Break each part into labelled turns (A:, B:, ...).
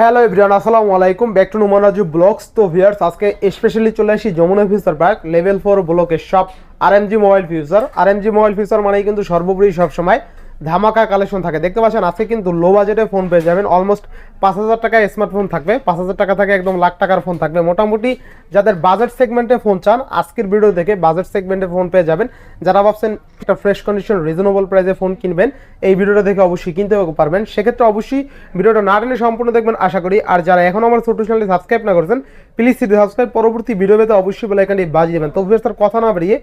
A: Hello everyone আসসালামু আলাইকুম। Back to নুমানাজু blogs তো ভিয়ার্স আজকে স্পেশালি চলে আসি Jamuna Future Park level four ব্লকের shop R M G Mobile Future R M G Mobile Future মানেই কিন্তু সর্বোপরি সবসময় ধামাকা কালেকশন থাকে। দেখতে পাচ্ছেন, আজকে কিন্তু লো বাজেটে ফোন পেয়ে যাবেন। অলমোস্ট পাঁচ হাজার টাকায় স্মার্টফোন থাকবে। পাঁচ হাজার টাকা থেকে একদম লাখ টাকার ফোন থাকবে। মোটামুটি যাদের বাজেট সেগমেন্টে ফোন চান, আজকের ভিডিও দেখে বাজেট সেগমেন্টে ফোন পেয়ে যাবেন। যারা ভাবছেন একটা ফ্রেশ কন্ডিশন রিজনেবল প্রাইসে ফোন কিনবেন। এই ভিডিওটা দেখে অবশ্যই কিনতে পারবেন। সেক্ষেত্রে অবশ্যই ভিডিওটা না টেনে সম্পূর্ণ দেখবেন আশা করি। আর যারা এখন আমার ছোট চ্যানেলটি সাবস্ক্রাইব না করেছেন প্লিজ সিটি সাবস্ক্রাইব পরবর্তী ভিডিও পেতে অবশ্যই বেলাইকানটি বাজিয়ে দেবেন। তো তার কথা না বেরিয়ে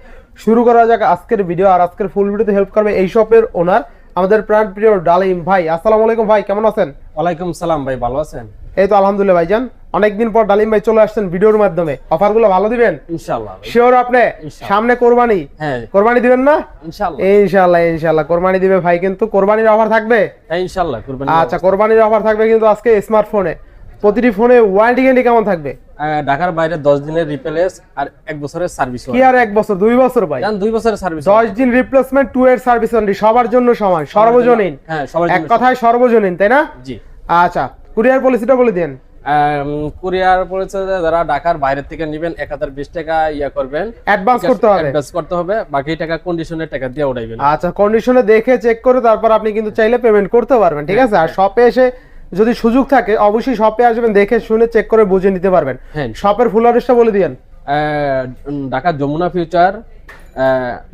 A: শুরু করা যাক আজকের ভিডিও আর আজকের ফুল ভিডিওতে হেল্প করবে এই শপের ওনার আমাদের প্রাণ প্রিয় ডালিম ভাই। আসসালামু আলাইকুম ভাই কেমন আছেন?
B: ওয়ালাইকুম সালাম ভাই ভালো আছেন?
A: এই তো আলহামদুলিল্লাহ ভাইজান। অনেকদিন পর ডালিম ভাই চলে আসছেন ভিডিওর মাধ্যমে। অফারগুলো ভালো দিবেন?
B: ইনশাআল্লাহ
A: শিওর আপনি? সামনে কোরবানি?
B: হ্যাঁ।
A: কোরবানি দিবেন না?
B: ইনশাআল্লাহ।
A: ইনশাল্লাহ ইনশাল্লাহ কোরবানি দিবে ভাই কিন্তু কোরবানির অফার থাকবে?
B: হ্যাঁ ইনশাআল্লাহ কুরবানি
A: আচ্ছা কোরবানির অফার থাকবে কিন্তু আজকে স্মার্টফোনে প্রতিটি ফোনে ওয়ারেন্টি গ্যারান্টি কেমন থাকবে?
B: ঢাকার বাইরে 10 দিনের রিপ্লেস আর এক বছরের সার্ভিস
A: কি আর এক বছর? দুই বছর ভাই।
B: জান দুই বছরের সার্ভিস
A: দশ দিন রিপ্লেসমেন্ট টু এর সার্ভিস ওয়ারেন্টি সবার জন্য সমান সর্বজনীন।
B: হ্যাঁ সবার
A: এক কথায় সর্বজনীন তাই না?
B: জি।
A: আচ্ছা কুরিয়ার পলিসিটা বলে দেন
B: কুরিয়ার পড়েছে যারা ঢাকার বাইরে থেকে নেবেন 1020 টাকা ইয়া করবেন।
A: অ্যাডভান্স করতে হবে।
B: অ্যাডভান্স করতে হবে। বাকি টাকা কন্ডিশনের টাকা দিয়ে উঠাইবেন।
A: আচ্ছা কন্ডিশনে দেখে চেক করে তারপর আপনি কিন্তু চাইলে পেমেন্ট করতে পারবেন ঠিক আছে? আর শপে এসে যদি সুযোগ থাকে অবশ্যই শপে আসবেন দেখে শুনে চেক করে বুঝে নিতে পারবেন।
B: হ্যাঁ।
A: শপের ফুল অ্যাড্রেসটা বলে দিয়েন।
B: Dhaka Jamuna Future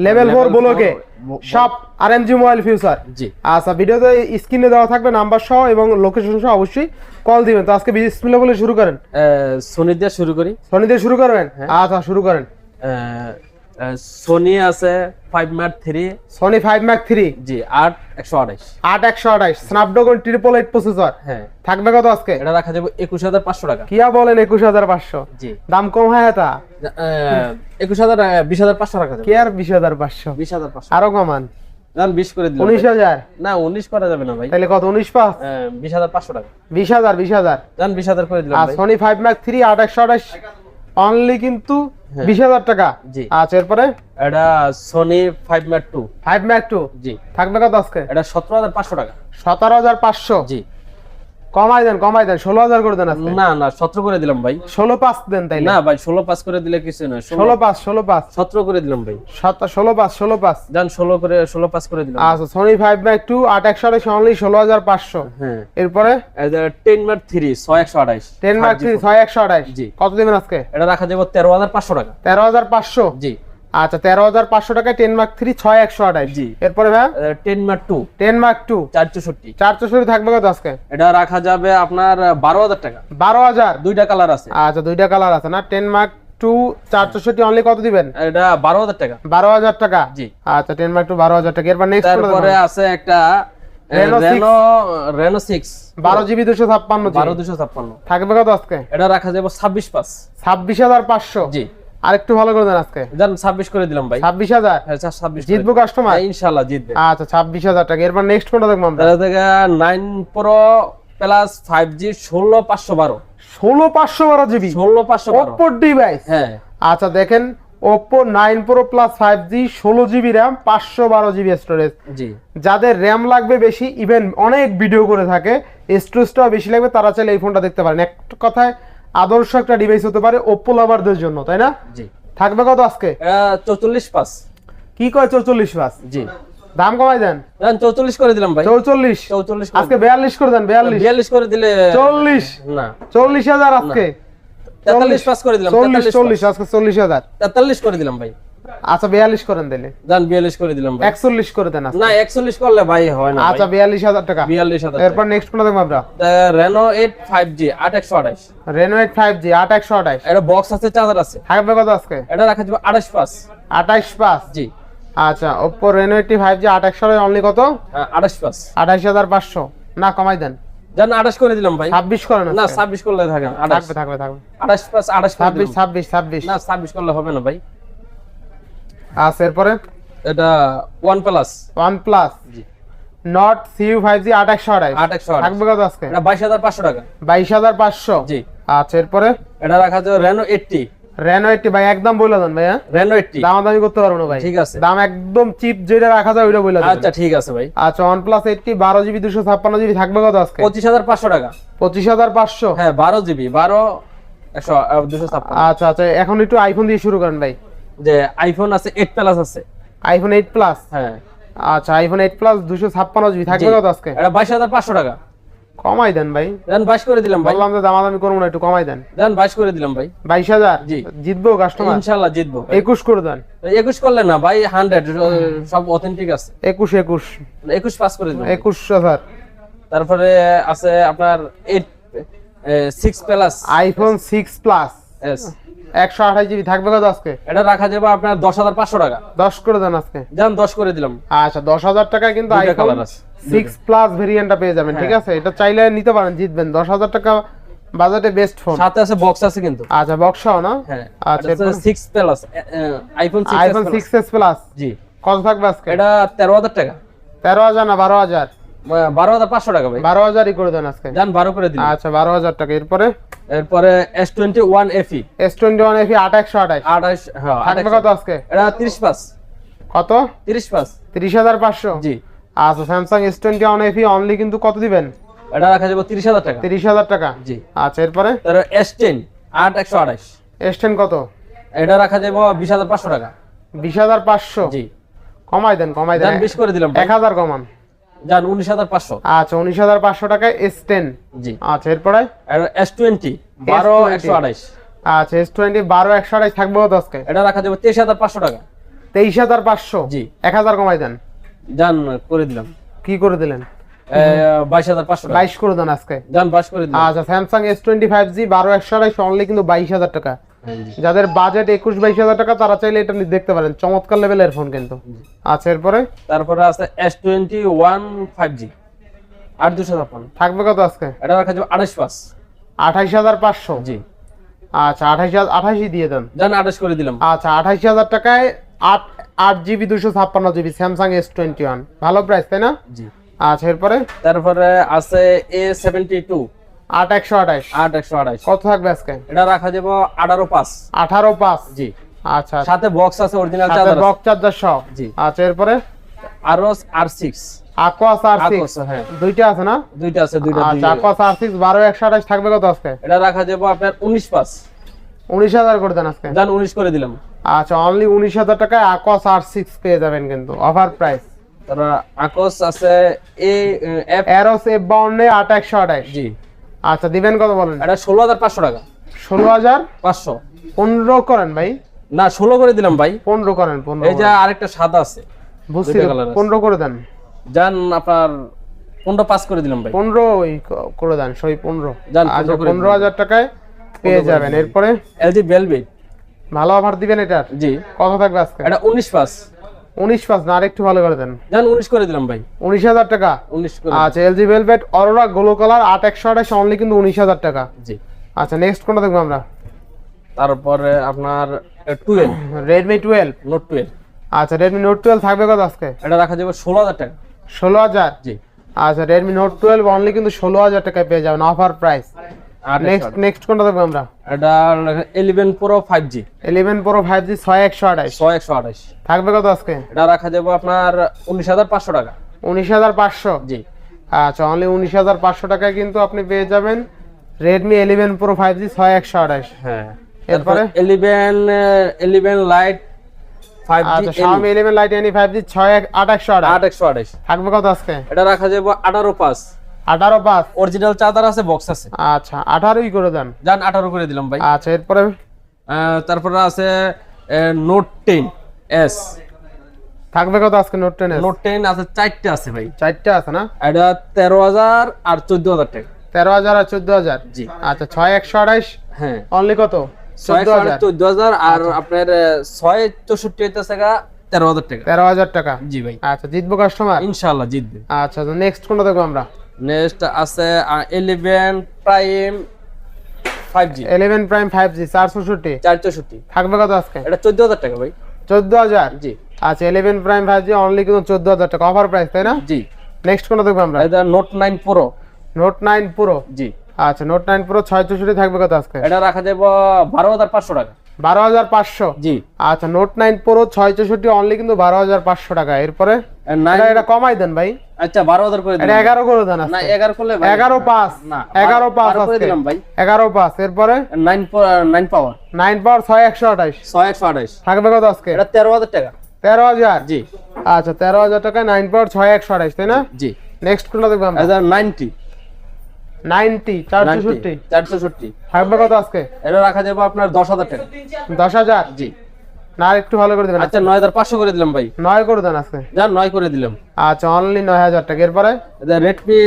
A: level four ব্লকে সব R M G Mobile Future
B: জি।
A: আচ্ছা ভিডিওতে স্ক্রিনে দেওয়া থাকবে নাম্বার সহ এবং লোকেশন সহ অবশ্যই কল দিবেন। তো আজকে বিসমিল্লাহ বলে শুরু করেন।
B: সোনি দিয়ে শুরু করি।
A: সোনি দিয়ে শুরু করবেন? আচ্ছা শুরু করেন।
B: সোনি আছে five mat three
A: Sony five mark three
B: জি আট একশো আঠাইশ
A: আট একশো আঠাইশ স্ন্যাপড্রাগন ট্রিপল এইট প্রসেসর
B: হ্যাঁ।
A: থাকবে কত আজকে?
B: এটা রাখা যাবে একুশ হাজার পাঁচশো টাকা।
A: কিয়া বলেন একুশ হাজার পাঁচশো?
B: জি।
A: দাম কম হয় এটা?
B: একুশ হাজার বিশ হাজার পাঁচশো রাখা যাবে।
A: কি আর বিশ হাজার পাঁচশো?
B: বিশ হাজার পাঁচশো।
A: আরও কমান।
B: যান বিশ করে দিলাম।
A: উনিশ
B: ভাই।
A: হাজার?
B: না উনিশ করা যাবে না ভাই।
A: তাহলে কত উনিশ পাঁচ?
B: আহ, বিশ হাজার পাঁচশো টাকা।
A: বিশ হাজার বিশ হাজার।
B: যান বিশ হাজার করে দিলাম
A: আর সোনি ফাইভ ম্যাক থ্রি আট একশো আঠাশ অনলি কিন্তু
B: হ্যাঁ।
A: বিশ হাজার টাকা।
B: জি।
A: আচ্ছা এরপরে?
B: এটা সোনি ফাইভ ম্যাট টু
A: ফাইভ ম্যাক টু
B: জি।
A: থাকবে কত আজকে?
B: এটা সতেরো হাজার পাঁচশো টাকা।
A: সতেরো হাজার পাঁচশো।
B: জি।
A: কমাই দেন কমাই দেন ষোলো হাজার করে দেন
B: না না সতেরো করে দিলাম ভাই।
A: ষোলো পাঁচ দেন তাইলে।
B: না ভাই ষোলো পাস করে দিলে কিছু না ষোলো
A: পাঁচ ষোলো পাঁচ।
B: সতেরো করে দিলাম ভাই।
A: ষোলো পাঁচ ষোলো পাঁচ।
B: যান ষোলো করে ষোলো পাঁচ করে দিলাম।
A: আচ্ছা সোনি ফাইভ ম্যাক টু আট একশো আঠাশ অনলি ষোলো হাজার পাঁচশো।
B: হ্যাঁ।
A: এরপরে?
B: টেন ম্যাট থ্রি ছয় একশো আঠাইশ
A: টেন মার্ক থ্রি ছয় একশো আঠাশ
B: জি।
A: কত দিবেন আজকে?
B: এটা রাখা যাবে তেরো হাজার পাঁচশো টাকা।
A: তেরো হাজার পাঁচশো?
B: জি।
A: আচ্ছা তেরো হাজার পাঁচশো টাকায় টেন মার্ক থ্রি ছয় একশো আঠাশ।
B: জি।
A: এরপরে ভাই?
B: টেন ম্যাট টু
A: টেন মার্ক টু
B: চার চৌষট্টি।
A: চার চৌষট্টি থাকবে কত আজকে?
B: এটা রাখা যাবে আপনার বারো হাজার টাকা।
A: বারো হাজার?
B: দুইটা কালার আছে।
A: আচ্ছা দুইটা কালার আছে না? টেন মার্ক টু চার চৌষট্টি অনলি কত দিবেন?
B: এটা বারো হাজার টাকা।
A: বারো হাজার টাকা?
B: জি।
A: আচ্ছা টেন মার্ক টু বারো হাজার টাকা। এরপর নেক্সট
B: তারপরে আছে একটা। রেনো রেনো সিক্স
A: বারো জিবি দুশো ছাপ্পান্ন
B: বারো দুশো ছাপ্পান্ন।
A: থাকবে কত আজকে?
B: এটা রাখা যাবে ছাব্বিশ পাস
A: ছাব্বিশ হাজার পাঁচশো।
B: জি।
A: আর একটু ভালো করে দেন আজকে।
B: যান ছাব্বিশ করে দিলাম ভাই।
A: ছাব্বিশ হাজার?
B: হ্যাঁ, চা- ছাব্বিশ করে
A: জিতবো কাস্টমার
B: হ্যাঁ, ইনশাল্লাহ জিতবে।
A: আচ্ছা ছাব্বিশ হাজার টাকা। এরপর নেক্সট কোনটা দেখব আমরা?
B: তাহলে থেকে nine pro plus five G ষোলো পাঁচশো বারো।
A: ষোলো পাঁচশো বারো জিবি?
B: ষোলো পাঁচশো বারো।
A: ওপ্পোর ডিভাইস
B: হ্যাঁ।
A: আচ্ছা দেখেন nine pro plus five G ষোলো জিবি র্যাম পাঁচশো বারো জিবি স্টোরেজ
B: জি।
A: যাদের র্যাম লাগবে বেশি ইভেন অনেক ভিডিও করে থাকে স্টোরেজটাও বেশি লাগবে তারা চাইলে এই ফোনটা দেখতে পারেন। এক কথায় আদর্শ একটা ডিভাইস হতে পারে ওপ্পো লাভারদের জন্য তাই না?
B: জি।
A: থাকবে কত আজকে?
B: চৌচল্লিশ পাস
A: কি কয় চৌচল্লিশ পাস
B: জি।
A: দাম কমাই দেন।
B: দেন চৌচল্লিশ করে দিলাম ভাই।
A: চৌচল্লিশ।
B: চৌচল্লিশ
A: আজকে বিয়াল্লিশ করে দেন বিয়াল্লিশ।
B: বিয়াল্লিশ করে দিলে
A: চল্লিশ।
B: না।
A: চল্লিশ হাজার আজকে।
B: তেতাল্লিশ পাস করে দিলাম
A: চল্লিশ
B: তেতাল্লিশ
A: চল্লিশ আজকে চল্লিশ হাজার।
B: তেতাল্লিশ করে দিলাম ভাই।
A: আচ্ছা বিয়াল্লিশ করেন দিলে
B: বিয়াল্লিশ করে দিলাম ভাই।
A: একচল্লিশ করে দেন
B: না একচল্লিশ করলে ভাই হয় না
A: আচ্ছা বিয়াল্লিশ হাজার টাকা।
B: বিয়াল্লিশ হাজার
A: এরপর নেক্সট কোনটা দেখব আমরা?
B: রেনো এইট ফাইভ জি আট একশো আঠাইশ
A: রেনো এইট ফাইভ জি আট একশো আঠাইশ
B: এটা বক্স আছে চার্জার আছে।
A: থাকবে কত আজকে?
B: এটা রাখা যাবে আঠাশ পাস
A: আঠাইশ পাঁচ
B: জি।
A: আচ্ছা এইটটি ফাইভ জি আট একশো অনলি কত?
B: আঠাশ পাস
A: আঠাইশ হাজার পাঁচশো। না কমাই দেন।
B: জান আঠাশ করে দিলাম ভাই। না করলে থাকেন আঠাশ।
A: থাকবে থাকবে থাকবে।
B: আঠাশ পাস আঠাশ করে
A: ছাব্বিশ। ছাব্বিশ ছাব্বিশ।
B: না ছাব্বিশ করলে হবে না ভাই।
A: আচ্ছা এরপরে?
B: এটা ওয়ান প্লাস
A: ওয়ান প্লাস
B: জি
A: নট সিইউ ফাইভ জি আট একশো আঠাইশ
B: আট একশো
A: থাকবে কত আজকে?
B: এটা বাইশ হাজার পাঁচশো টাকা।
A: বাইশ হাজার পাঁচশো।
B: জি।
A: আচ্ছা এরপরে?
B: এটা রাখা যাবে রেনো এইটটি
A: রেনো এইটটি ভাই একদম বলে দেন ভাই হ্যাঁ
B: রেনো এইটটি
A: দামাদামি করতে পারব না ভাই।
B: ঠিক আছে।
A: দাম একদম চিপ যেটা রাখা যায় ওইটা বলে দেন।
B: আচ্ছা ঠিক আছে ভাই।
A: আচ্ছা ওয়ান প্লাস এইটটি বারো জিবি দুশো ছাপ্পান্ন জিবি থাকবে কত আজকে?
B: পঁচিশ হাজার পাঁচশো টাকা।
A: পঁচিশ হাজার পাঁচশো।
B: হ্যাঁ বারো জিবি বারো একশো দুশো ছাপ্পান্ন।
A: আচ্ছা আচ্ছা এখন একটু আইফোন দিয়ে শুরু করেন ভাই।
B: যে আইফোন আছে এইট প্লাস আছে।
A: আইফোন এইট প্লাস
B: হ্যাঁ।
A: আচ্ছা আইফোন এইট প্লাস দুশো ছাপ্পান্ন জিবি থাকবে। কত আজকে?
B: এটা বাইশ হাজার পাঁচশো টাকা।
A: কমাই দেন ভাই।
B: দেন বাইশ করে দিলাম ভাই।
A: বললাম যে দামাদামি করব না একটু কমাই দেন।
B: দেন বাইশ করে দিলাম ভাই।
A: বাইশ হাজার?
B: জি।
A: জিতবো কাস্টমার
B: ইনশাল্লাহ জিতবো
A: একুশ করে দেন।
B: একুশ করলে না ভাই হান্ড্রেড সব অথেন্টিক আছে।
A: একুশ একুশ।
B: একুশ পাস করে দিলাম
A: একুশ হাজার।
B: তারপরে আছে আপনার eight six plus
A: iPhone six plus
B: S
A: একশো আঠাশ জিবি থাকবে কত আজকে?
B: এটা রাখা যাবে আপনার দশ হাজার পাঁচশো টাকা।
A: দশ করে দেন আজকে।
B: যান দশ করে দিলাম।
A: আচ্ছা দশ হাজার টাকায় কিন্তু আইফোন সিক্স প্লাস ভেরিয়েন্টটা পেয়ে যাবেন ঠিক
B: হ্যাঁ।
A: আছে? এটা চাইলে নিতে পারেন জিতবেন। দশ হাজার টাকা বাজেটে বেস্ট ফোন
B: সাথে আছে বক্স আছে কিন্তু।
A: আচ্ছা বক্সাও না?
B: হ্যাঁ।
A: আচ্ছা
B: six plus iPhone
A: iPhone six plus
B: জি।
A: কত থাকবে আজকে?
B: এটা তেরো হাজার টাকা।
A: তেরো হাজার না বারো হাজার?
B: আহ, বারো হাজার পাঁচশো টাকা ভাই।
A: বারো হাজারই করে দেন আজকে।
B: যান বারো করে দিন।
A: আচ্ছা বারো হাজার টাকা। এরপরে?
B: এরপরে S twenty one FE
A: S twenty one FE আঠাশ
B: আঠাশ। হ্যাঁ
A: থাকবে কত আজকে?
B: এটা তিরিশ পাস
A: কত?
B: তিরিশ
A: তিরিশ হাজার পাঁচশো?
B: জি।
A: আচ্ছা Samsung S twenty one FE only কিন্তু কত দিবেন?
B: এটা রাখা যাবে তিরিশ হাজার টাকা।
A: তিরিশ হাজার টাকা?
B: জি।
A: আচ্ছা এরপরে?
B: এস টেন আট একশো আঠাশ।
A: এস টেন কত?
B: এটা রাখা যাবে বিশ হাজার পাঁচশো টাকা।
A: বিশ হাজার পাঁচশো?
B: জি।
A: কমাই দেন কমাই দেন।
B: বিশ করে দিলাম।
A: এক হাজার কমান।
B: যান উনিশ হাজার পাঁচশো।
A: আচ্ছা উনিশ হাজার পাঁচশো টাকায় এস টেন
B: জি।
A: আচ্ছা এরপরে?
B: এস টোয়েন্টি বারো একশো আঠাশ
A: আচ্ছা এস টোয়েন্টি বারো একশো আঠাশ থাকবে আজকে
B: এটা রাখা যাবে তেইশ হাজার পাঁচশো টাকা।
A: তেইশ হাজার পাঁচশো?
B: জি।
A: এক হাজার কমাই দেন।
B: যান করে দিলাম।
A: কি করে দিলেন?
B: বাইশ হাজার পাঁচশো টাকা।
A: বাইশ করে দেন আজকে।
B: যান বাইশ করে দিলাম।
A: আচ্ছা Samsung S twenty five G বারো একশো আঠাশ অনলি কিন্তু বাইশ হাজার টাকা। যাদের বাজেট একুশ বাইশ হাজার টাকা তারা চাইলে এটা দেখতে পারেন। চমৎকার লেভেলের ফোন কিন্তু। আচ্ছা এরপরে?
B: তারপরে আছে S twenty one five G আট দুশো ছাপ্পান্ন
A: থাকবে কত আজকে?
B: এটা রাখা যাবে আঠাশ পাস
A: আঠাইশ হাজার পাঁচশো?
B: জি।
A: আচ্ছা আঠাইশ হাজার আঠাশই দিয়ে দেন।
B: যান আঠাশ করে দিলাম।
A: আচ্ছা আঠাইশ হাজার টাকায় আট আট জিবি দুশো ছাপ্পান্ন GB Samsung S twenty one ভালো প্রাইস তাই না?
B: জি।
A: আচ্ছা এরপরে?
B: তারপরে আছে এ সেভেন্টি টু
A: আট একশো আঠাইশ
B: আট একশো আঠাশ।
A: কত থাকবে আজকে?
B: এটা রাখা যাবে আঠারো পাস
A: আঠারো পাঁচ?
B: জি।
A: আচ্ছা
B: সাথে বক্স আছে অরিজিনাল চার্জার
A: বক্স চার্জার সহ?
B: জি।
A: আচ্ছা এরপরে?
B: আরও আর সিক্স
A: আকোয়াস আর সিক্স
B: হ্যাঁ।
A: দুইটা আছে না?
B: দুইটা আছে দুইটা
A: আচ্ছা আকোয়াস আর সিক্স বারো একশো আঠাশ থাকবে কত আজকে?
B: এটা রাখা যাবে আপনার উনিশ পাস
A: উনিশ হাজার করে দেন আজকে।
B: উনিশ করে দিলাম।
A: আচ্ছা অনলি উনিশ হাজার টাকায় আকোয়াস আর সিক্স পেয়ে যাবেন কিন্তু অফার প্রাইস
B: তারপর আকস আছে এ এফ
A: এরোস এফ বাউন্ডে আট একশো আঠাশ।
B: জি।
A: আচ্ছা দিবেন কত বলেন?
B: এটা ষোলো হাজার পাঁচশো টাকা।
A: ষোলো হাজার
B: পাঁচশো?
A: পনেরো করেন ভাই।
B: না ষোলো করে দিলাম ভাই।
A: পনেরো করেন পনেরো
B: এই যে আরেকটা সাদা আছে
A: বুঝছি। পনেরো করে দেন।
B: যান আপনার পনেরো পাস করে দিলাম ভাই।
A: পনেরো ওই করে দেন সই পনেরো।
B: যান,
A: আচ্ছা
B: 15 করে
A: পনেরো হাজার টাকায় পেয়ে যাবেন। এরপরে?
B: LG velvet.
A: ভালো অফার দিবেন এটার?
B: জি।
A: কত থাকবে আজকে?
B: এটা উনিশ পাস
A: উনিশ পাঁচ না আরেকটু ভালো করে দেন।
B: যান উনিশ করে দিলাম ভাই।
A: উনিশ হাজার টাকা?
B: উনিশ করে
A: আচ্ছা LG Velvet Aurora glow colour আট একশো আঠাশ অনলি কিন্তু উনিশ হাজার টাকা।
B: জি।
A: আচ্ছা নেক্সট কোনটা দেখব আমরা?
B: তারপরে আপনার twelve
A: Redmi twelve
B: note twelve
A: আচ্ছা রেডমি নোট টুয়েলভ থাকবে কত আজকে?
B: এটা রাখা যাবে ষোলো হাজার টাকা।
A: ষোলো হাজার?
B: জি।
A: আচ্ছা রেডমি নোট টুয়েলভ অনলি কিন্তু ষোলো হাজার টাকায় পেয়ে যাবেন অফার প্রাইস
B: আর
A: নেক্সট নেক্সট কোনটা দেখব আমরা?
B: এটা 11 প্রো 5G
A: 11 প্রো
B: 5G 6128 6128
A: থাকবে কত আজকে?
B: এটা রাখা দেব আপনার 19500 টাকা।
A: 19500
B: জি।
A: আচ্ছা অনলি 19500 টাকায় কিন্তু আপনি পেয়ে যাবেন Redmi 11 Pro 5G 6128
B: হ্যাঁ।
A: এরপরে?
B: 11 11 light
A: 5G Xiaomi 11 light any
B: 5G 6128 6128
A: থাকবে কত আজকে?
B: এটা রাখা যাবে 18 পাঁচ।
A: 18 পাঁচ।
B: অরিজিনাল চাদার আছে বক্স আছে।
A: আচ্ছা 18ই করে দেন।
B: যান 18 করে দিলাম ভাই।
A: আচ্ছা এরপরে?
B: তারপরে আছে নোট 10 এস
A: থাকবে কত আজকে নোট 10
B: নোট 10 আছে আছে ভাই।
A: আছে না?
B: এটা 13000 আর 14000 টাকা।
A: 13000 আর 14000
B: জি।
A: আচ্ছা 6128
B: হ্যাঁ।
A: অনলি কত?
B: 14000 আর আপনার 664 হইতাছে তেরো হাজার টাকা।
A: তেরো হাজার টাকা?
B: জি ভাই।
A: আচ্ছা জিতবো কাস্টমার
B: ইনশাল্লাহ জিতবে।
A: আচ্ছা নেক্সট কোনটা দেখব আমরা?
B: নেক্সট আছে eleven prime five G
A: eleven prime five G চার চৌষট্টি
B: চার চৌষট্টি
A: থাকবে কত আজকে?
B: এটা চোদ্দ হাজার টাকা ভাই।
A: চোদ্দ হাজার
B: জি।
A: আচ্ছা eleven prime five G only কিন্তু চোদ্দ হাজার টাকা। অফার প্রাইস তাই না?
B: জি।
A: নেক্সট কোনটা দেখব আমরা?
B: এটা note nine pro
A: note nine pro
B: জি।
A: আচ্ছা নোট নাইন প্রো ছয় চৌষট্টি থাকবে কত আজকে?
B: এটা রাখা যাবে বারো হাজার পাঁচশো টাকা।
A: বারো হাজার পাঁচশো?
B: জি।
A: আচ্ছা নোট নাইন প্রো ছয় চৌষট্টি অনলি কিন্তু বারো হাজার পাঁচশো টাকা। এরপরে? এটা- কমাই দেন ভাই।
B: আচ্ছা বারো হাজার করে
A: এটা এগারো করে দেন
B: না এগারো করলে
A: এগারো পাঁচ।
B: না
A: এগারো পাঁচ
B: করে দিলাম ভাই।
A: এগারো পাঁচ। এরপরে?
B: Nine nine power
A: nine power ছয় একশো আঠাইশ
B: ছয় একশো আঠাইশ
A: থাকবে কত আজকে?
B: এটা তেরো হাজার টাকা।
A: তেরো হাজার?
B: জি।
A: আচ্ছা তেরো হাজার টাকায় নাইন পাওয়ার ছয় একশো আঠাইশ তাই না?
B: জি।
A: নেক্সট কোনটা দেখব
B: নাইনটি
A: নাইনটি চারশোষট্টি
B: চারশোষট্টি
A: থাকবে কত আজকে?
B: এটা রাখা যাবে আপনার দশ হাজার টাকা।
A: দশ হাজার?
B: জি।
A: না একটু ভালো করে
B: আচ্ছা নয় হাজার পাঁচশো করে দিলাম ভাই।
A: নয় হাজার করে দেন আজকে?
B: যান নয় করে দিলাম।
A: আচ্ছা অনলি নয় হাজার টাকা। এরপরে?
B: Redmi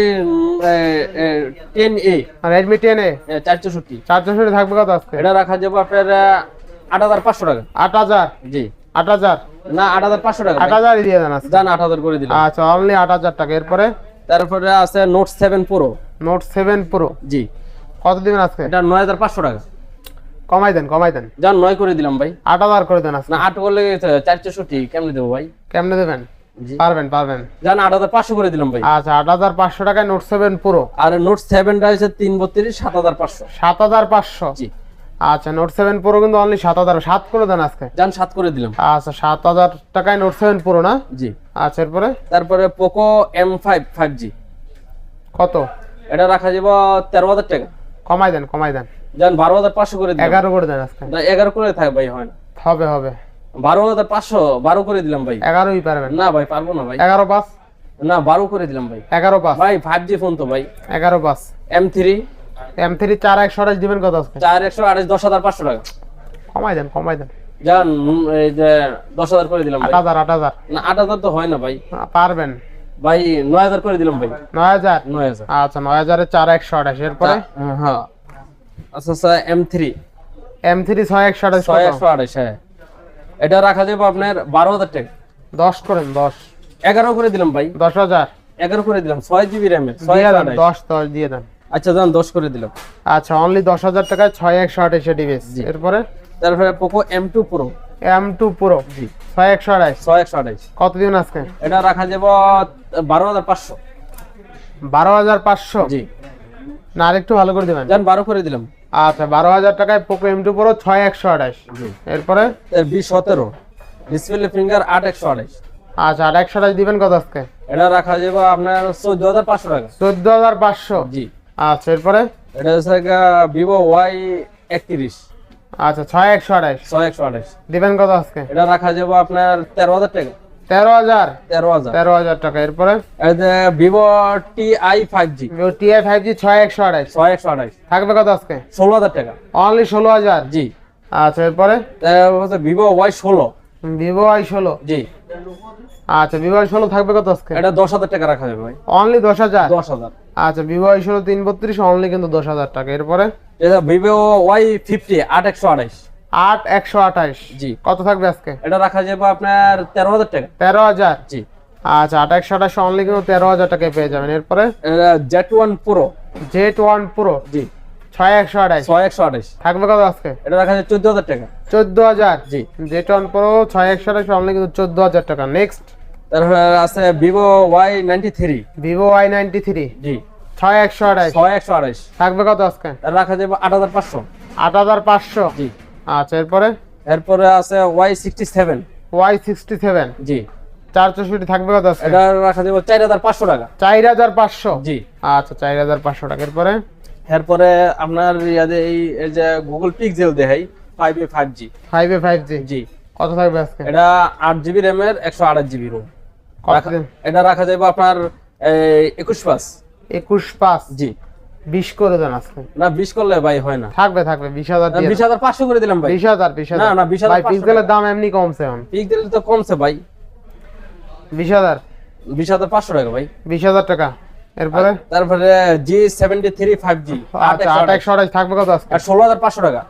B: ten A
A: Redmi ten A
B: চারশোষট্টি
A: চারশোষট্টি থাকবে কত আজকে?
B: এটা রাখা যাবে আপনার আট হাজার পাঁচশো টাকা।
A: আট হাজার?
B: জি।
A: আট হাজার?
B: না আট হাজার পাঁচশো টাকা।
A: আট হাজারই দিয়ে দেন আজকে।
B: যান আট হাজার করে দিলাম।
A: আচ্ছা অনলি আট হাজার টাকা। এরপরে?
B: তারপরে আছে note seven pro
A: note seven pro
B: জি।
A: কত দিবেন আজকে?
B: এটা নয় হাজার পাঁচশো টাকা।
A: কমাই দেন কমাই দেন।
B: যান নয় করে দিলাম ভাই।
A: আট হাজার করে দেন আজকে।
B: না আট করলে চারশোষট্টি কেমনে দেবো ভাই?
A: কেমনে দেবেন?
B: জি।
A: পারবেন পারবেন।
B: আট হাজার পাঁচশো করে দিলাম ভাই।
A: আচ্ছা আট হাজার পাঁচশো টাকায় নোট সেভেন প্রো
B: আর নোট সেভেনটা হচ্ছে তিন বত্রিশ সাত হাজার পাঁচশো।
A: সাত হাজার পাঁচশো।
B: জি।
A: আচ্ছা নোট সেভেন প্রো কিন্তু অনলি সাত হাজার। সাত করে দেন আজকে।
B: যান সাত করে দিলাম।
A: আচ্ছা সাত হাজার টাকায় নোট সেভেন প্রো না?
B: জি।
A: আচ্ছা এরপরে?
B: তারপরে Poco M five five G
A: কত?
B: এটা রাখা যাব তেরো হাজার টাকা।
A: কমাই দেন কমাই দেন।
B: যান বারো হাজার পাঁচশো করে
A: এগারো করে দেন আজকে।
B: এগারো করে থাকে ভাই হয় না।
A: হবে হবে।
B: বারো হাজার পাঁচশো বারো করে দিলাম ভাই।
A: এগারোই পারবেন।
B: না ভাই পারব না ভাই।
A: এগারো পাঁচ?
B: না বারো করে দিলাম ভাই।
A: এগারো পাঁচ।
B: ভাই ফাইভ জি ফোন তো ভাই।
A: এগারো পাঁচ।
B: এম থ্রি
A: এম থ্রি চার একশো আঠাশ দিবেন কত আজকে?
B: চার একশো আঠাশ দশ হাজার পাঁচশো টাকা।
A: কমাই দেন কমাই দেন।
B: যান এই যে দশ হাজার করে দিলাম
A: আট হাজার আট হাজার।
B: না আট হাজার তো হয় না ভাই।
A: পারবেন।
B: ভাই নয় হাজার করে দিলাম ভাই।
A: নয় হাজার? আচ্ছা নয় হাজারের চার একশো আঠাশ। এরপরে?
B: হ্যাঁ আচ্ছা
A: একশো আঠাশ
B: ছয় একশো আঠাশ হ্যাঁ। এটা রাখা যাবে আপনার বারো হাজার টাকা।
A: দশ করেন দশ।
B: এগারো করে দিলাম ভাই।
A: দশ হাজার?
B: এগারো করে দিলাম ছয় জিবি র্যামে ছয়
A: দিয়ে
B: একশো
A: দেন দশ দশ দিয়ে দেন।
B: আচ্ছা যান দশ করে দিলাম।
A: আচ্ছা অনলি দশ হাজার টাকায় ছয় একশো আঠাশে ডিভাইস
B: জি।
A: এরপরে?
B: তারপরে Poco M two pro
A: M two pro
B: জি।
A: ছয় একশো আঠাশ
B: ছয় একশো আঠাশ
A: কত দিন আজকে?
B: এটা রাখা যাব বারো হাজার পাঁচশো।
A: বারো হাজার পাঁচশো?
B: জি।
A: না আরেকটু ভালো করে দেবেন।
B: যান বারো করে দিলাম।
A: আচ্ছা বারো হাজার টাকায় পোকো এম টু প্রো ছয় একশো
B: জি।
A: এরপরে?
B: বিশ সতেরো। ডিসপ্লে ফিঙ্গার আট একশো আঠাশ
A: আচ্ছা আট একশো আঠাশ দিবেন কত আজকে?
B: এটা রাখা যাব আপনার চোদ্দ হাজার পাঁচশো টাকা।
A: চোদ্দ হাজার পাঁচশো?
B: জি।
A: আচ্ছা এরপরে?
B: এটা হচ্ছে ভিভো ওয়াই একত্রিশ।
A: আচ্ছা ছয় একশো আঠাশ
B: ছয় একশো আঠাশ
A: দিবেন কত আজকে?
B: এটা রাখা যাব আপনার তেরো হাজার টাকা।
A: তেরো হাজার?
B: তেরো হাজার।
A: তেরো হাজার টাকা। এরপরে?
B: Vivo T I five G
A: TI five G ছয় একশো আঠাশ
B: ছয় একশো আঠাশ
A: থাকবে কত আজকে?
B: ষোলো হাজার টাকা।
A: অনলি ষোলো হাজার?
B: জি।
A: আচ্ছা এরপরে?
B: ভিভো ওয়াই ষোলো।
A: ভিভো আই ষোলো?
B: জি।
A: আচ্ছা ভিভো আই ষোলো থাকবে কত আজকে?
B: এটা দশ হাজার টাকা রাখা যাবে ভাই।
A: অনলি দশ হাজার?
B: দশ হাজার।
A: আচ্ছা ভিভো আই ষোলো তিন বত্রিশ অনলি কিন্তু দশ হাজার টাকা। এরপরে?
B: ভিভো ওয়াই ফিফটি আট একশো আঠাশ।
A: আট একশো আঠাশ।
B: জি।
A: কত থাকবে আজকে?
B: এটা রাখা যাবে আপনার তেরো হাজার টাকা।
A: তেরো হাজার?
B: জি।
A: আচ্ছা আট একশো আঠাশ অনলি কিন্তু তেরো হাজার টাকায় পেয়ে যাবেন। এরপরে?
B: Z one pro.
A: Z one pro?
B: জি।
A: ছয় একশো আঠাশ।
B: ছয় একশো আঠাশ।
A: থাকবে কত আজকে?
B: এটা রাখা যাবে চোদ্দ হাজার টাকা।
A: চোদ্দ হাজার?
B: জি।
A: জেট ওয়ান প্রো ছয় একশো আঠাশ অনলি কিন্তু চোদ্দ হাজার টাকা। নেক্সট
B: তারপরে আছে Vivo Y ninety three
A: Vivo Y ninety three
B: জি।
A: ছয় একশো আঠাশ।
B: ছয় একশো আঠাশ।
A: থাকবে কত আজকে?
B: রাখা যাবে আট হাজার পাঁচশো।
A: আট হাজার পাঁচশো।
B: জি।
A: আচ্ছা এরপরে?
B: এরপরে আছে Y sixty seven
A: Y sixty seven
B: জি।
A: চার চৌষট্টি থাকবে কত আজকে?
B: এটা রাখা যাবে চার হাজার পাঁচশো টাকা।
A: চার হাজার পাঁচশো?
B: জি।
A: আচ্ছা চার হাজার পাঁচশো টাকা। এরপরে?
B: এরপরে আপনার ইয়াদে এই যে গুগল পিক্সেল দেখাই five A five G
A: five A five G
B: জি।
A: কত থাকবে আজকে?
B: এটা আট জিবি র্যামের একশো আঠাশ জিবি রোম? এটা রাখা যাবে আপনার একুশ পাস
A: একুশ পাঁচ?
B: জি।
A: বিশ করে দেন আজকে।
B: না বিশ করলে ভাই হয় না।
A: থাকবে থাকবে বিশ হাজার
B: বিশ হাজার পাঁচশো করে দিলাম ভাই।
A: বিশ হাজার বিশ হাজার।
B: না, 20,000
A: ভাই
B: 500
A: পিক্সেলের দাম এমনি কমছে এখন।
B: পিক্সেল তো কমছে ভাই।
A: বিশ হাজার?
B: বিশ হাজার পাঁচশো টাকা ভাই।
A: বিশ হাজার টাকা। এরপরে?
B: তারপরে G seventy three five G
A: আট একশো আঠাশ। থাকবে কত আজকে?
B: ষোলো হাজার পাঁচশো টাকা।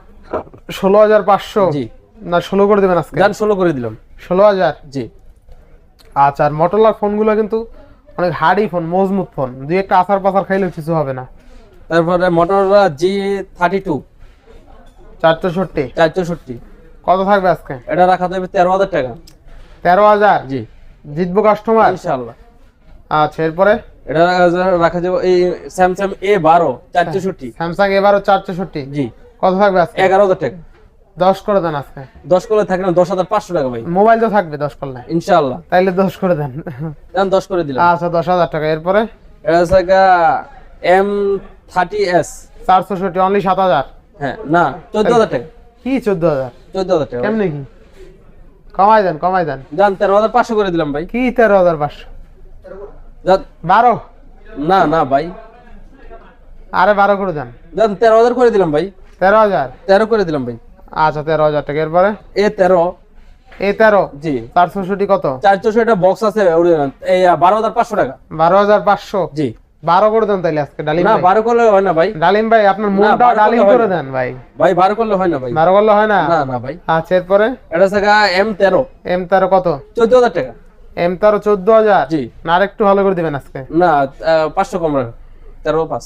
A: ষোলো হাজার পাঁচশো?
B: জি।
A: না ষোলো করে দেবেন আজকে?
B: ষোলো করে দিলাম।
A: ষোলো হাজার?
B: জি।
A: আচ্ছা আর মোটরলার ফোনগুলো কিন্তু অনেক হার্ডি ফোন মজবুত ফোন দুই একটা আসার পাসার খাইলেও কিছু হবে না।
B: তারপরে মোটরলা জি থার্টি টু
A: চার চৌষট্টি
B: চার চৌষট্টি
A: কত থাকবে আজকে?
B: এটা রাখা যাবে তেরো হাজার টাকা।
A: তেরো হাজার?
B: জি।
A: জিতবো কাস্টমার
B: ইনশাল্লাহ
A: আচ্ছা এরপরে?
B: এটা রাখা- যাবে এই স্যামসাং এ বারো চার চৌষট্টি
A: স্যামসাং এবারও চার চৌষট্টি
B: জি।
A: কত থাকবে আজকে?
B: এগারো হাজার টাকা।
A: দশ করে দেন আজকে।
B: দশ করলে থাকে না দশ হাজার পাঁচশো টাকা ভাই।
A: মোবাইল তো থাকবে দশ করলে।
B: ইনশাআল্লাহ।
A: তাইলে দশ করে দেন।
B: দেন দশ করে দিলাম।
A: আচ্ছা দশ হাজার টাকা। এরপরে?
B: এম থার্টি এস
A: চারশোষট্টি অনলি সাত হাজার।
B: হ্যাঁ না চোদ্দ হাজার টাকা।
A: কি চোদ্দ হাজার?
B: চোদ্দ হাজার টাকা।
A: কেমনে কি? কমাই দেন কমাই দেন।
B: যান তেরো হাজার পাঁচশো করে দিলাম ভাই।
A: কি তেরো হাজার পাঁচশো? বারো?
B: না না ভাই।
A: আরে বারো করে দেন।
B: যান তেরো হাজার করে দিলাম ভাই।
A: তেরো হাজার?
B: তেরো করে দিলাম ভাই।
A: আচ্ছা তেরো হাজার টাকা। এরপরে?
B: এ তেরো।
A: এই তেরো?
B: জি।
A: চারশোষট্টি কত?
B: বক্স আছে বারো হাজার পাঁচশো টাকা।
A: বারো হাজার পাঁচশো?
B: জি।
A: বারো করে দেন তাইলে আজকে ডালিম
B: না। বারো করলে হয় না ভাই।
A: ডালিম ভাই আপনার
B: বারো
A: ডালিম করে দেন ভাই।
B: ভাই বারো করলে হয় না ভাই।
A: বারো করলে হয় না?
B: না না ভাই।
A: আচ্ছা এরপরে?
B: এটা এম তেরো।
A: এম তেরো কত?
B: চোদ্দ হাজার টাকা।
A: এম তেরো চোদ্দ হাজার?
B: জি।
A: না আর একটু ভালো করে দিবেন আজকে।
B: না পাঁচশো কম তেরো পাঁচ।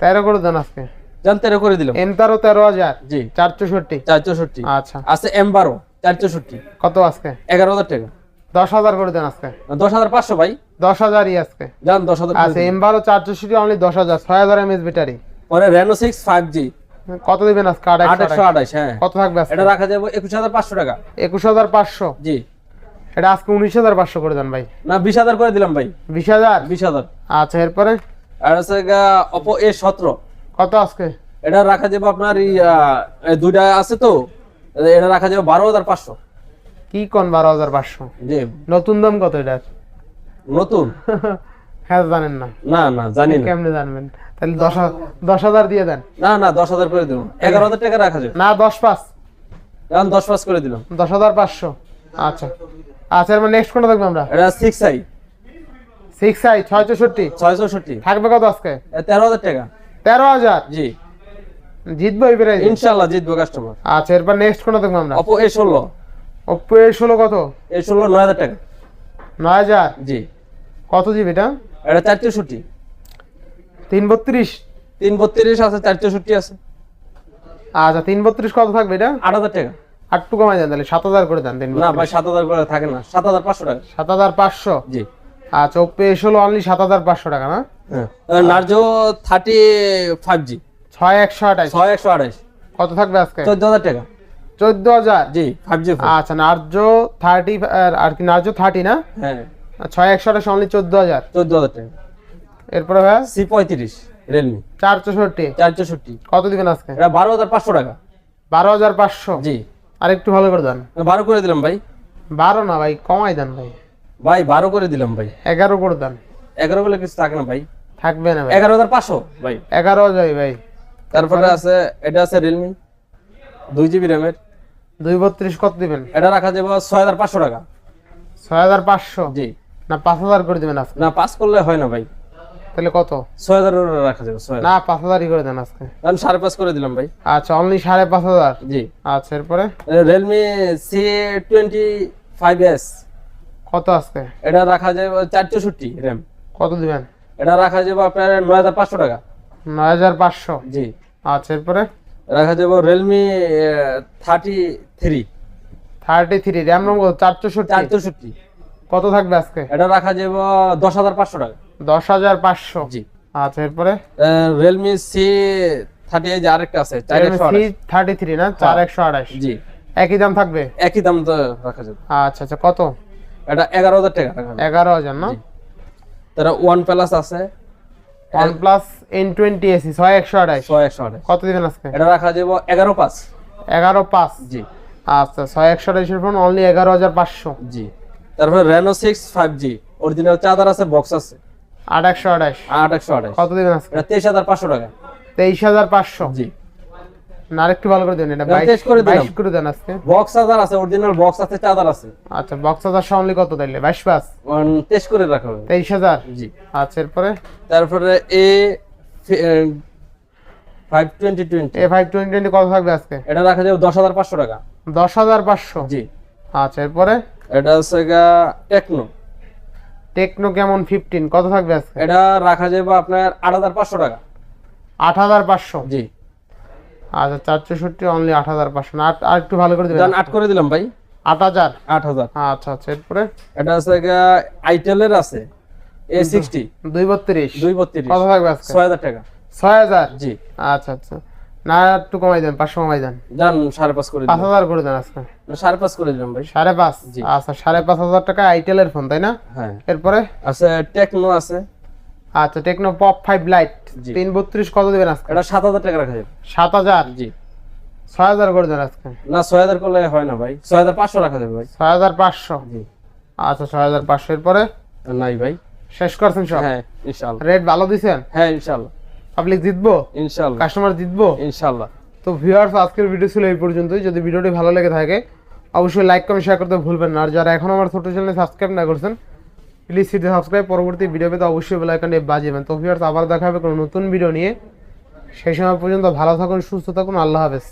A: তেরো করে দেন আজকে।
B: যান তেরো করে দিলাম।
A: এম তেরো তেরো হাজার।
B: জি।
A: চার চৌষট্টি
B: চার চৌষট্টি।
A: আচ্ছা।
B: আছে এম বারো চার চৌষট্টি।
A: কত আজকে?
B: এগারো হাজার টাকা।
A: দশ হাজার করে দেন আজকে।
B: দশ হাজার পাঁচশো ভাই।
A: দশ হাজারই আজকে।
B: যান দশ হাজার
A: আচ্ছা এম বারো চার চৌষট্টি অনলি দশ হাজার। ছয় হাজার এমএস ব্যাটারি।
B: পরে রেনো সিক্স ফাইভ জি
A: কত দিবেন আজকে?
B: একশো আঠাশ হ্যাঁ।
A: কত থাকবে
B: এটা রাখা যাবে একুশ হাজার পাঁচশো টাকা।
A: একুশ হাজার পাঁচশো?
B: জি।
A: এটা আজকে উনিশ হাজার পাঁচশো করে দেন ভাই।
B: না বিশ হাজার করে দিলাম ভাই।
A: বিশ হাজার?
B: বিশ হাজার।
A: আচ্ছা এরপরে?
B: আর হচ্ছে অপো এ সতেরো।
A: কত আজকে?
B: এটা রাখা যাবে আপনার এই দুইটা আছে তো এটা রাখা যাবে বারো হাজার পাঁচশো।
A: কি কোন বারো হাজার পাঁচশো?
B: জি।
A: নতুন দাম কত এটার?
B: নতুন?
A: হ্যাঁ জানেন না।
B: না না জানি
A: কেমনে জানবেন? তাহলে দশ দশ হাজার দিয়ে দেন।
B: না না দশ হাজার করে দিলাম। এগারো হাজার টাকা রাখা যাবে।
A: না দশ পাঁচ।
B: এখন দশ পাঁচ করে দিলাম।
A: দশ হাজার পাঁচশো। আচ্ছা। আচ্ছা এবার নেক্সট কোনটা দেখব আমরা?
B: এটা সিক্স আই
A: সিক্স আই ছয় চৌষট্টি।
B: ছয় চৌষট্টি।
A: থাকবে কত আজকে?
B: তেরো হাজার টাকা।
A: তেরো হাজার।
B: জি।
A: জিতবো এই
B: ইনশাল্লাহ জিতবো কাস্টমার
A: আচ্ছা এরপর নেক্সট কোনটা দেখব আমরা?
B: অপো এ ষোলো।
A: ওপো এ ষোলো কত?
B: এ ষোলো নয় হাজার টাকা।
A: নয় হাজার?
B: জি।
A: কত জিবি এটা?
B: এটা চার চৌষট্টি।
A: তিন বত্রিশ?
B: তিন বত্রিশ আছে চার চৌষট্টি আছে।
A: আচ্ছা তিন বত্রিশ কত থাকবে এটা?
B: আট হাজার টাকা।
A: আটটু কমাই দেন তাহলে সাত হাজার করে দেন
B: না ভাই সাত হাজার করে থাকে না। সাত হাজার পাঁচশো টাকা।
A: সাত হাজার পাঁচশো?
B: জি।
A: আচ্ছা ওপো এ ষোলো অনলি সাত হাজার পাঁচশো টাকা না?
B: হ্যাঁ। নার্জো থার্টি ফাইভ জি
A: ছয় একশো আঠাইশ
B: ছয় একশো আঠাশ।
A: কত থাকবে আজকে?
B: চোদ্দ হাজার টাকা।
A: চোদ্দ হাজার?
B: জি ফাইভ জি
A: আচ্ছা নার্য থার্টি আর কি নার্য থার্টি না?
B: হ্যাঁ।
A: ছয় একশো আঠাশ অনলি চোদ্দ হাজার।
B: চোদ্দ হাজার টাকা।
A: এরপরে ভাই?
B: সি পঁয়ত্রিশ রিয়েলমি
A: চার চৌষট্টি।
B: চার চৌষট্টি।
A: কত দিবেন আজকে?
B: এটা বারো হাজার পাঁচশো টাকা।
A: বারো হাজার পাঁচশো?
B: জি।
A: আর একটু ভালো করে দেন।
B: বারো করে দিলাম ভাই।
A: বারো না ভাই কমাই দেন ভাই।
B: ভাই বারো করে দিলাম ভাই।
A: এগারো করে দেন।
B: এগারো বলে কিছু থাকে না ভাই।
A: থাকবে না
B: এগারো হাজার পাঁচশো? ভাই।
A: এগারো যাই ভাই।
B: তারপরে আছে এটা আছে রিয়েলমি দুই জিবি র্যামের
A: দুই বত্রিশ কত দিবেন?
B: এটা রাখা যাবে ছয় হাজার পাঁচশো টাকা।
A: ছয় হাজার পাঁচশো?
B: জি।
A: না পাঁচ হাজার করে দিবেন আজকে?
B: না পাস করলে হয় না ভাই।
A: তাহলে কত?
B: ছয় হাজার রাখা যাবে ছয় হাজার।
A: না পাঁচ হাজারই করে দেন আজকে।
B: আমি সাড়ে পাঁচ করে দিলাম ভাই।
A: আচ্ছা অনলি সাড়ে পাঁচ হাজার?
B: জি।
A: আচ্ছা এরপরে?
B: Realme C twenty five S
A: কত আজকে?
B: এটা রাখা যাবে চার চৌষট্টি র্যাম
A: কত দিবেন?
B: এটা রাখা যাবে আপনার নয় হাজার পাঁচশো টাকা।
A: নয় হাজার পাঁচশো?
B: জি।
A: আচ্ছা এরপরে?
B: রাখা যাবে থ্রি
A: র্যাম রম চার চৌষট্টি
B: চার চৌষট্টি
A: কত থাকবে আজকে?
B: এটা রাখা যাবে দশ হাজার পাঁচশো টাকা।
A: দশ হাজার পাঁচশো।
B: জি।
A: আচ্ছা এরপরে?
B: সি থার্টি এই যে আরেকটা আছে চার একশো আঠাশ।
A: থার্টি থ্রি না? চার একশো আঠাশ।
B: জি।
A: একই দাম থাকবে?
B: একই দাম তো রাখা যাবে।
A: আচ্ছা আচ্ছা কত?
B: এটা এগারো হাজার টাকা
A: এগারো হাজার না।
B: তারা ওয়ান প্লাস আছে।
A: One plus N twenty SE ছয় একশো আঠাশ।
B: ছয় একশো আঠাশ।
A: কত দিবেন আজকে?
B: এটা রাখা যাবে এগারো পাঁচ।
A: এগারো পাঁচ?
B: জি।
A: আচ্ছা ছয় একশো আঠাশের ফোন অনলি এগারো হাজার পাঁচশো।
B: জি। তারপরে Reno six five G original charger আছে বক্স আছে।
A: আট একশো আঠাশ।
B: আট একশো আঠাশ।
A: কত দিবেন আজকে?
B: তেইশ হাজার পাঁচশো টাকা।
A: তেইশ হাজার পাঁচশো।
B: জি।
A: না আরেকটু ভালো করে দেন এটা।
B: না,
A: বাইশ
B: তেইশ করে দিলাম।
A: বাইশ করে দেন আজকে।
B: বক্স চার্জার আছে অরিজিনাল বক্স আছে চার্জার আছে।
A: আচ্ছা বক্স হাজার অনলি কত তাইলে? বাইশ পাঁচ?
B: টেস্ট করে রাখা হবে।
A: তেইশ হাজার?
B: জি।
A: আচ্ছা এরপরে?
B: তারপরে A five twenty twenty
A: A five twenty twenty কত থাকবে আজকে?
B: এটা রাখা যাবে দশ হাজার পাঁচশো টাকা।
A: দশ হাজার পাঁচশো?
B: জি।
A: আচ্ছা এরপরে?
B: এটা হচ্ছে গা টেকনো।
A: টেকনো কেমন ফিফটিন কত থাকবে আজকে?
B: এটা রাখা যাবে আপনার আট হাজার পাঁচশো টাকা।
A: আট হাজার পাঁচশো?
B: জি।
A: আচ্ছা চার চৌষট্টি অনলি আট হাজার পাঁচশো। না আট আর একটু ভালো করে
B: আট করে দিলাম ভাই।
A: আট হাজার?
B: আট হাজার।
A: আচ্ছা আচ্ছা এরপরে?
B: এটা আইটেলের আছে এ সিক্সটি
A: দুই বত্রিশ।
B: দুই বত্রিশ।
A: কত থাকবে আজকে?
B: ছয় হাজার টাকা।
A: ছয় হাজার?
B: জি।
A: আচ্ছা আচ্ছা। না একটু কমাই দেন পাঁচশো কমাই দেন।
B: যান সাড়ে পাঁচ করে
A: পাঁচ হাজার করে দেন আজকে।
B: সাড়ে পাঁচ করে দিলাম ভাই।
A: সাড়ে পাঁচ?
B: জি।
A: আচ্ছা সাড়ে পাঁচ হাজার টাকা আইটেলের ফোন তাই না?
B: হ্যাঁ।
A: এরপরে?
B: আছে টেকনো আছে।
A: আচ্ছা টেকনো পপ ফাইভ লাইট
B: জি।
A: তিন বত্রিশ কত দেবেন আজকে?
B: এটা সাত হাজার টাকা রাখা যাবে।
A: সাত হাজার?
B: জি।
A: ছয় হাজার করে দেন আজকে।
B: না ছয় হাজার করলে হয় না ভাই। ছয় হাজার পাঁচশো রাখা যাবে ভাই।
A: ছয় হাজার পাঁচশো?
B: জি।
A: আচ্ছা ছয় হাজার পাঁচশো এরপরে?
B: নাই ভাই।
A: শেষ করছেন সব?
B: হ্যাঁ ইনশাল্লাহ
A: রেট ভালো দিছেন?
B: হ্যাঁ ইনশাল্লাহ
A: পাবলিক জিতবো?
B: ইনশাল্লাহ
A: কাস্টমার জিতবো?
B: ইনশাল্লাহ
A: তো ভিউয়ার্স আজকের ভিডিও ছিল এই পর্যন্তই। যদি ভিডিওটি ভালো লেগে থাকে অবশ্যই লাইক কমেন্ট শেয়ার করতে ভুলবেন না। আর যারা এখন আমার ছোট চ্যানেলে সাবস্ক্রাইব না করছেন প্লিজ সিটি সাবস্ক্রাইব পরবর্তী ভিডিও পেতে অবশ্যই বেলাইকানে বাজিবেন তো ভিউয়ার্স আবার দেখা হবে কোনো নতুন ভিডিও নিয়ে। সেই সময় পর্যন্ত ভালো থাকুন, সুস্থ থাকুন, আল্লাহ হাফেজ।